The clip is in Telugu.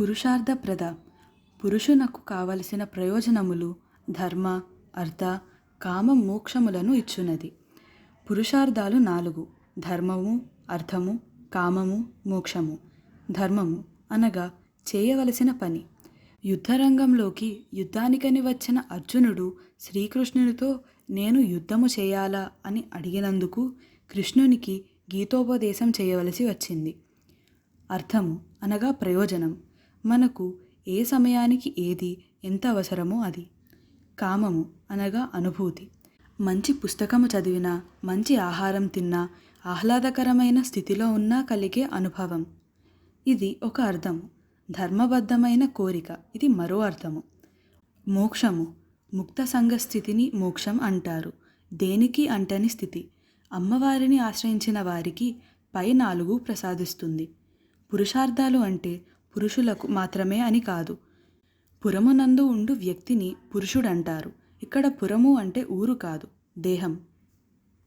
పురుషార్థప్రద. పురుషునకు కావలసిన ప్రయోజనములు ధర్మ అర్థ కామ మోక్షములను ఇచ్చునది. పురుషార్థాలు నాలుగు. ధర్మము అర్థము కామము మోక్షము. ధర్మము అనగా చేయవలసిన పని. యుద్ధరంగంలోకి యుద్ధానికని వచ్చిన అర్జునుడు శ్రీకృష్ణునితో నేను యుద్ధము చేయాలా? అని అడిగినందుకు కృష్ణునికి గీతోపదేశం చేయవలసి వచ్చింది. అర్థము అనగా ప్రయోజనం. మనకు ఏ సమయానికి ఏది ఎంత అవసరమో అది. కామము అనగా అనుభూతి. మంచి పుస్తకము చదివినా మంచి ఆహారం తిన్నా ఆహ్లాదకరమైన స్థితిలో ఉన్నా కలిగే అనుభవం. ఇది ఒక అర్థము. ధర్మబద్ధమైన కోరిక. ఇది మరో అర్థము. మోక్షము. ముక్త సంఘ స్థితిని మోక్షం అంటారు. దేనికి అంటని స్థితి. అమ్మవారిని ఆశ్రయించిన వారికి పై నాలుగు ప్రసాదిస్తుంది. పురుషార్థాలు అంటే పురుషులకు మాత్రమే అని కాదు. పురమునందు ఉండు వ్యక్తిని పురుషుడంటారు. ఇక్కడ పురము అంటే ఊరు కాదు దేహం.